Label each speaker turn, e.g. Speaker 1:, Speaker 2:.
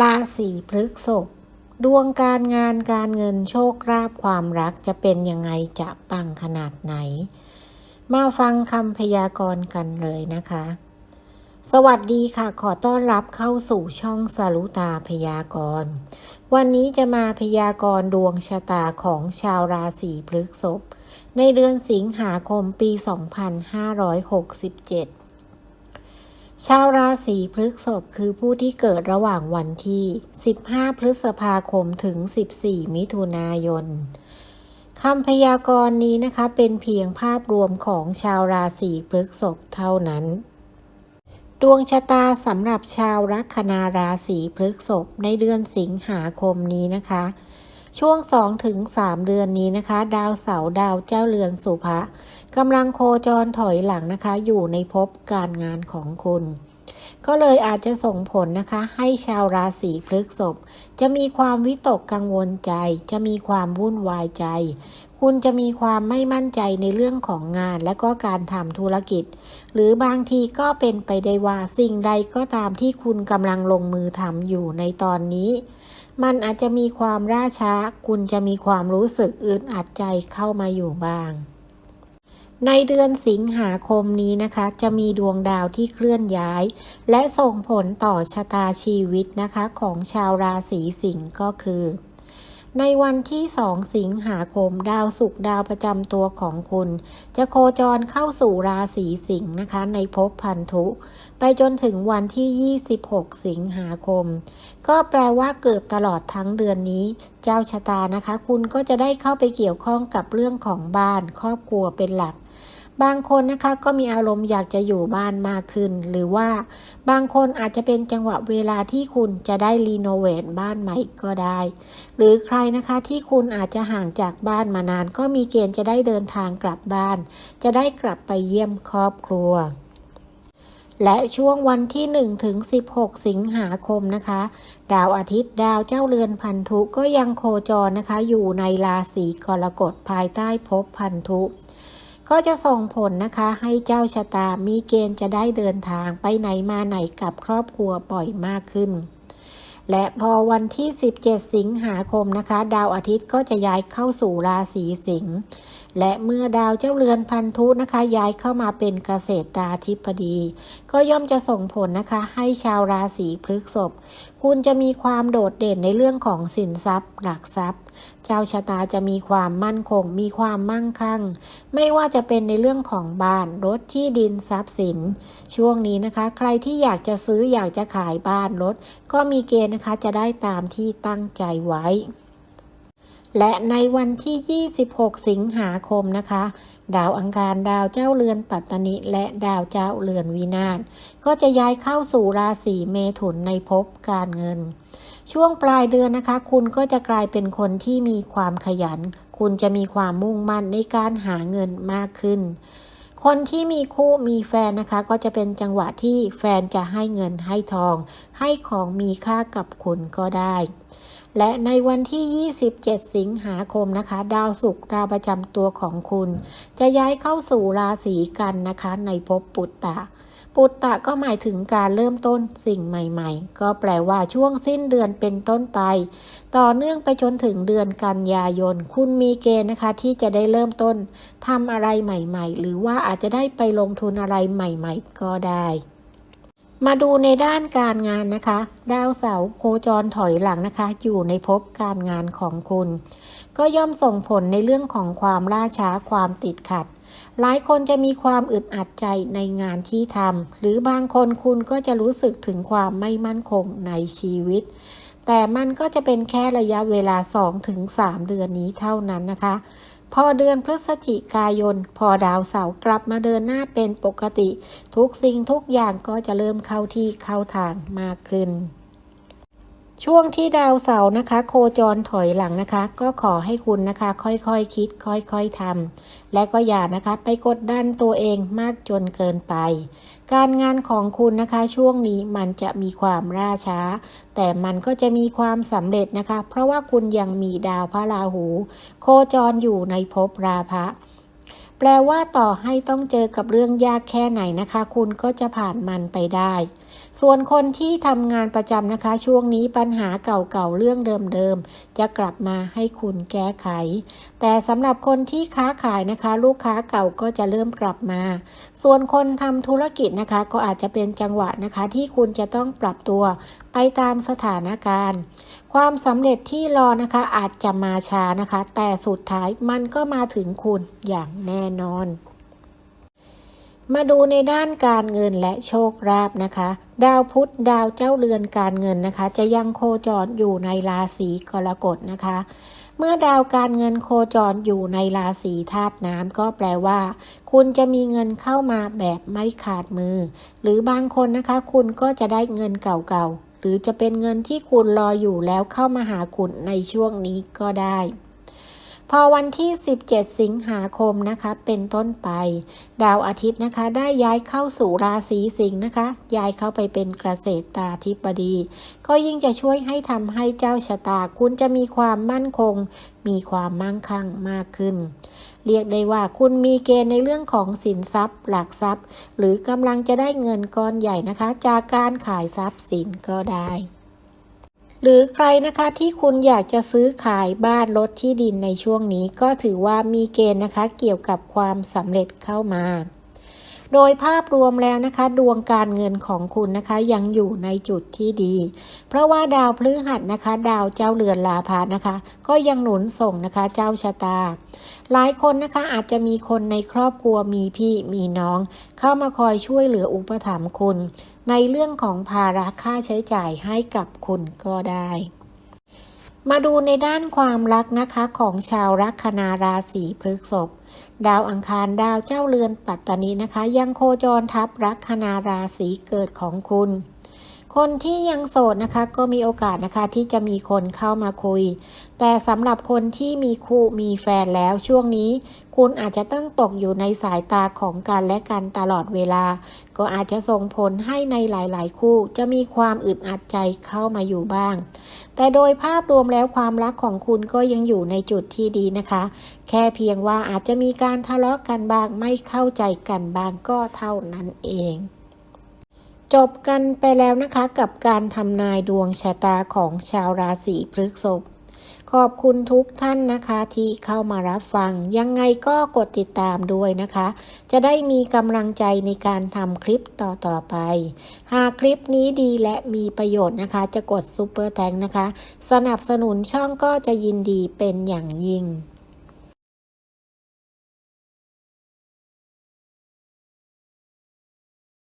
Speaker 1: ราศีพฤษภดวงการงานการเงินโชคลาภความรักจะเป็นยังไงจะปังขนาดไหน มาฟังคำพยากรณ์กันเลยนะคะ สวัสดีค่ะ ขอต้อนรับเข้าสู่ช่องสรุตาพยากรณ์ วันนี้จะมาพยากรณ์ดวงชะตาของชาวราศีพฤษภในเดือนสิงหาคมปี 2567 ชาวราศีพฤษภคือผู้ที่เกิดระหว่างวันที่ 15 พฤษภาคมถึง 14 มิถุนายนคำพยากรณ์นี้นะคะเป็นเพียงภาพรวมของชาวราศีพฤษภเท่านั้น ดวงชะตาสำหรับชาวลัคนาราศีพฤษภในเดือนสิงหาคมนี้นะคะ ช่วง2ถึง3เดือนนี้นะคะ ดาวเสาร์ดาวเจ้าเรือนสุภะกำลังโคจรถอยหลังนะคะ อยู่ในภพการงานของคุณ ก็เลยอาจจะส่งผลนะคะ ให้ชาวราศีพฤษภจะมีความวิตกกังวลใจ จะมีความวุ่นวายใจ คุณจะมีความไม่มั่นใจในเรื่องของงานและก็การทำธุรกิจ หรือบางทีก็เป็นไปได้ว่าสิ่งใดก็ตามที่คุณกำลังลงมือทำอยู่ในตอนนี้ มันอาจจะมีความล่าช้า คุณจะมีความรู้สึกอึดอัดใจเข้ามาอยู่บ้าง ในเดือนสิงหาคมนี้นะคะ จะมีดวงดาวที่เคลื่อนย้าย และส่งผลต่อชะตาชีวิตนะคะของชาวราศีสิงห์ก็คือ ในวันที่ 2 สิงหาคม ดาวศุกร์ดาวประจำตัวของคุณ จะโคจรเข้าสู่ราศีสิงห์นะคะ ในภพพันธุ ไปจนถึงวันที่ 26 สิงหาคม ก็แปลว่าเกือบตลอดทั้งเดือนนี้ เจ้าชะตานะคะ คุณก็จะได้เข้าไปเกี่ยวข้องกับเรื่องของบ้านครอบครัวเป็นหลัก บางคนนะคะก็มีอารมณ์อยากจะอยู่บ้านมากขึ้น หรือว่าบางคนอาจจะเป็นจังหวะเวลาที่คุณจะได้รีโนเวทบ้านใหม่ก็ได้ หรือใครนะคะที่คุณอาจจะห่างจากบ้านมานาน ก็มีเกณฑ์จะได้เดินทางกลับบ้าน จะได้กลับไปเยี่ยมครอบครัวและช่วงวันที่ 1 ถึง 16 สิงหาคมนะคะ ดาวอาทิตย์ดาวเจ้าเรือนพันธุก็ยังโคจรนะคะ อยู่ในราศีกรกฎภายใต้ภพพันธุ ก็จะส่งผลนะคะให้เจ้าชะตามีเกณฑ์จะได้เดินทางไปไหนมาไหนกับครอบครัวบ่อยมากขึ้น และพอวันที่ 17 สิงหาคมนะคะ ดาวอาทิตย์ก็จะย้ายเข้าสู่ราศีสิงห์และเมื่อดาวเจ้าเรือนพันธุนะคะ ย้ายเข้ามาเป็นเกษตราธิบดี ก็ย่อมจะส่งผลนะคะ ให้ชาวราศีพฤษภคุณจะมีความโดดเด่นในเรื่องของสินทรัพย์ หลักทรัพย์เจ้าชะตาจะมีความมั่นคง มีความมั่งคั่ง ไม่ว่าจะเป็นในเรื่องของบ้านรถที่ดินทรัพย์สิน ช่วงนี้นะคะ ใครที่อยากจะซื้ออยากจะขายบ้านรถ ก็มีเกณฑ์นะคะจะได้ตามที่ตั้งใจไว้ และในวันที่ 26 สิงหาคมนะคะดาวอังคารดาวเจ้าเรือนปัตตนิและดาวเจ้าเรือนวินาศก็จะย้ายเข้าสู่ราศีเมถุนในภพการเงิน ช่วงปลายเดือนนะคะ คุณก็จะกลายเป็นคนที่มีความขยัน คุณจะมีความมุ่งมั่นในการหาเงินมากขึ้น คนที่มีคู่มีแฟนนะคะ ก็จะเป็นจังหวะที่แฟนจะให้เงินให้ทอง ให้ของมีค่ากับคุณก็ได้และในวันที่ 27 สิงหาคมนะคะ ดาวศุกร์ดาวประจำตัวของคุณ จะย้ายเข้าสู่ราศีกันนะคะ ในภพปุตตะ ปุตตะก็หมายถึงการเริ่มต้นสิ่งใหม่ ๆ ก็แปลว่าช่วงสิ้นเดือนเป็นต้นไป ต่อเนื่องไปจนถึงเดือนกันยายน คุณมีเกณฑ์นะคะ ที่จะได้เริ่มต้นทำอะไรใหม่ ๆ หรือว่าอาจจะได้ไปลงทุนอะไรใหม่ ๆ ก็ได้ มาดูในด้านการงานนะคะ ดาวเสาร์โคจรถอยหลังนะคะ อยู่ในภพการงานของคุณ ก็ย่อมส่งผลในเรื่องของความล่าช้าความติดขัด หลายคนจะมีความอึดอัดใจในงานที่ทำหรือบางคนคุณก็จะรู้สึกถึงความไม่มั่นคงในชีวิต แต่มันก็จะเป็นแค่ระยะเวลา 2-3 เดือนนี้เท่านั้นนะคะ พอเดือนพฤศจิกายน พอดาวเสาร์กลับมาเดินหน้าเป็นปกติ ทุกสิ่งทุกอย่างก็จะเริ่มเข้าที่เข้าทางมากขึ้น ช่วงที่ดาวเสาร์นะคะ โคจรถอยหลังนะคะ ก็ขอให้คุณนะคะ ค่อยๆคคิด ค่อยๆทำและก็อย่านะคะ ไปกดดันตัวเองมากจนเกินไป การงานของคุณนะคะ ช่วงนี้มันจะมีความล่าช้า แต่มันก็จะมีความสำเร็จนะคะ เพราะว่าคุณยังมีดาวพระราหู โคจรอยู่ในภพราพะ แปลว่าต่อให้ต้องเจอกับเรื่องยากแค่ไหนนะคะ คุณก็จะผ่านมันไปได้ ส่วนคนที่ทำงานประจำนะคะ ช่วงนี้ปัญหาเก่าๆเรื่องเดิมๆจะกลับมาให้คุณแก้ไข แต่สำหรับคนที่ค้าขายนะคะ ลูกค้าเก่าก็จะเริ่มกลับมา ส่วนคนทำธุรกิจนะคะ ก็อาจจะเป็นจังหวะนะคะ ที่คุณจะต้องปรับตัวไปตามสถานการณ์ ความสำเร็จที่รอนะคะอาจจะมาช้านะคะ แต่สุดท้ายมันก็มาถึงคุณอย่างแน่นอน มาดูในด้านการเงินและโชคลาภนะคะ ดาวพุธดาวเจ้าเรือนการเงินนะคะ จะยังโคจรอยู่ในราศีกรกฎนะคะเมื่อดาวการเงินโคจรอยู่ในราศีธาตุน้ำก็แปลว่า คุณจะมีเงินเข้ามาแบบไม่ขาดมือ หรือบางคนนะคะ คุณก็จะได้เงินเก่าๆ หรือจะเป็นเงินที่คุณรออยู่แล้วเข้ามาหาคุณในช่วงนี้ก็ได้ พอวันที่ 17 สิงหาคมนะคะ เป็นต้นไป ดาวอาทิตย์นะคะ ได้ย้ายเข้าสู่ราศีสิงห์นะคะ ย้ายเข้าไปเป็นเกษตราธิบดี ก็ยิ่งจะช่วยให้ทำให้เจ้าชะตาคุณจะมีความมั่นคง มีความมั่งคั่งมากขึ้น เรียกได้ว่าคุณมีเกณฑ์ในเรื่องของสินทรัพย์ หลักทรัพย์ หรือกำลังจะได้เงินก้อนใหญ่นะคะ จากการขายทรัพย์สินก็ได้ หรือใครนะคะที่คุณอยากจะซื้อขายบ้านรถที่ดินในช่วงนี้ ก็ถือว่ามีเกณฑ์นะคะ เกี่ยวกับความสำเร็จเข้ามา โดยภาพรวมแล้วนะคะ ดวงการเงินของคุณนะคะยังอยู่ในจุดที่ดี เพราะว่าดาวพฤหัสนะคะ ดาวเจ้าเรือนลาพานะคะ ก็ยังหนุนส่งนะคะเจ้าชะตา หลายคนนะคะอาจจะมีคนในครอบครัวมีพี่มีน้อง เข้ามาคอยช่วยเหลืออุปถัมภ์คุณ ในเรื่องของภาระค่าใช้จ่ายให้กับคุณก็ได้มาดูในด้านความรักนะคะของชาวลัคนาราศีพฤษภ ดาวอังคารดาวเจ้าเรือนปัตตานีนะคะ ยังโคจรทับลัคนาราศีเกิดของคุณ คนที่ยังโสดนะคะก็มีโอกาสนะคะที่จะมีคนเข้ามาคุย แต่สำหรับคนที่มีคู่มีแฟนแล้วช่วงนี้ คุณอาจจะต้องตกอยู่ในสายตาของกันและกันตลอดเวลา ก็อาจจะส่งผลให้ในหลาย ๆ คู่จะมีความอึดอัดใจเข้ามาอยู่บ้าง แต่โดยภาพรวมแล้วความรักของคุณก็ยังอยู่ในจุดที่ดีนะคะ แค่เพียงว่าอาจจะมีการทะเลาะกันบ้างไม่เข้าใจกันบ้างก็เท่านั้นเอง จบกันไปแล้วนะคะกับการทำนายดวงชะตาของชาวราศีพฤษภขอบคุณทุกท่านนะคะที่เข้ามารับฟัง ยังไงก็กดติดตามด้วยนะคะ จะได้มีกำลังใจในการทำคลิปต่อๆไป หากคลิปนี้ดีและมีประโยชน์นะคะ จะกดซุปเปอร์แตงนะคะ สนับสนุนช่องก็จะยินดีเป็นอย่างยิ่ง